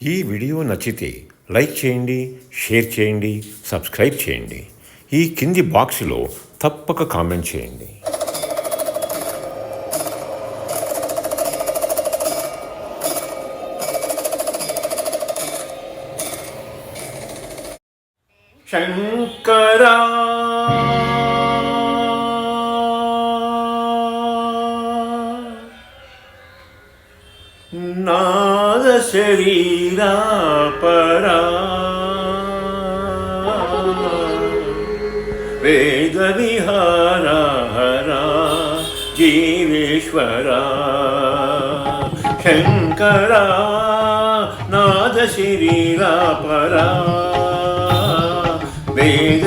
ఈ వీడియో నచ్చితే లైక్ చేయండి షేర్ చేయండి సబ్స్క్రైబ్ చేయండి. ఈ కింది బాక్స్లో తప్పక కామెంట్ చేయండి. శంకరా నాద శరీరా పరా వేద విహారా హరా జీవేశ్వరా శంకరా నాద శరీరా పరా వేద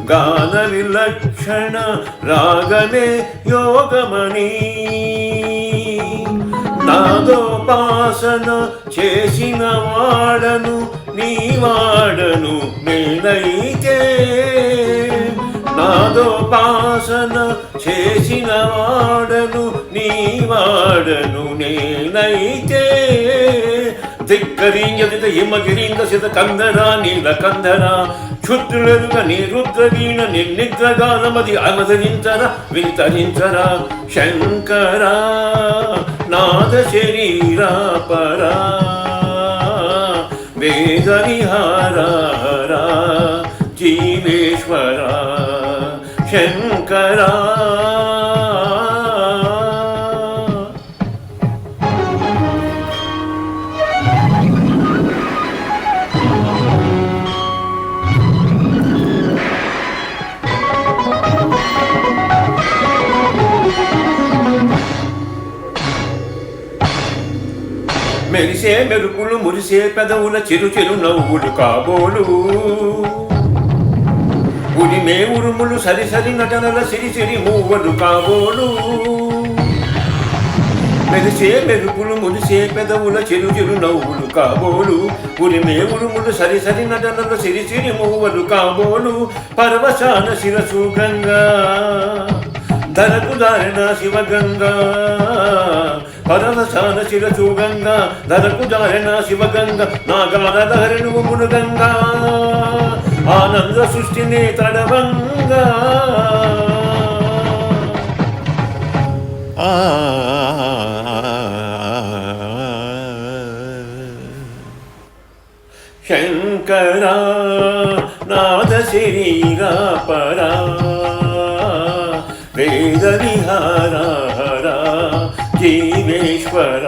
గాన విలక్షణ రాగమే యోగమణి. నాదోపాసన చేసిన వాడను నీ వాడను నేనైతే నాదోపాసన చేసిన వాడను నీ వాడను నేనైతే. ధిక్కరించదిత హిమగిరింద సిత కందర నీల కందర క్షుద్రులనుక నిరుద్రవీణ నిర్నిద్రగానమది అమదరించర వింతరించర శంకర నాద శరీరా పరా వేద విహారా జీవేశ్వర శంకరా. మెరిసే మెరుపులు మురిసే పెదవుల చిరు చెరు నవ్వులు కాబోలు. ఉరిమే ఉరుములు సరి సరి నటనల సిరి సిరి మూవలు కాబోలు. మెరిసే మెరుపులు మురిసే పెదవుల చిరు చిరు నవ్వులు కాబోలు. ఉరిమే ఉరుములు సరి సరి నటనల సిరి సిరి మూవలు కాబోలు. పరవశాన శిరసు గంగా ధరకు దారిన శివగంగా పరవశాన శిరసు గంగా ధరకు దారిన శివగంగ నాగాల లహరి నువ్వు మునుగంగా ఆనంద సృష్టిని తడవంగా ఆ శంకరా నాద శరీరా పరా వేద విహారా జీవేశ్వర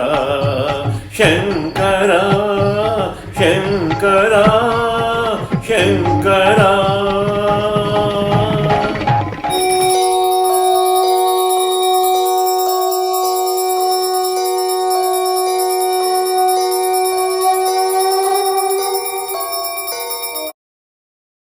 శంకర శంకర శంకరా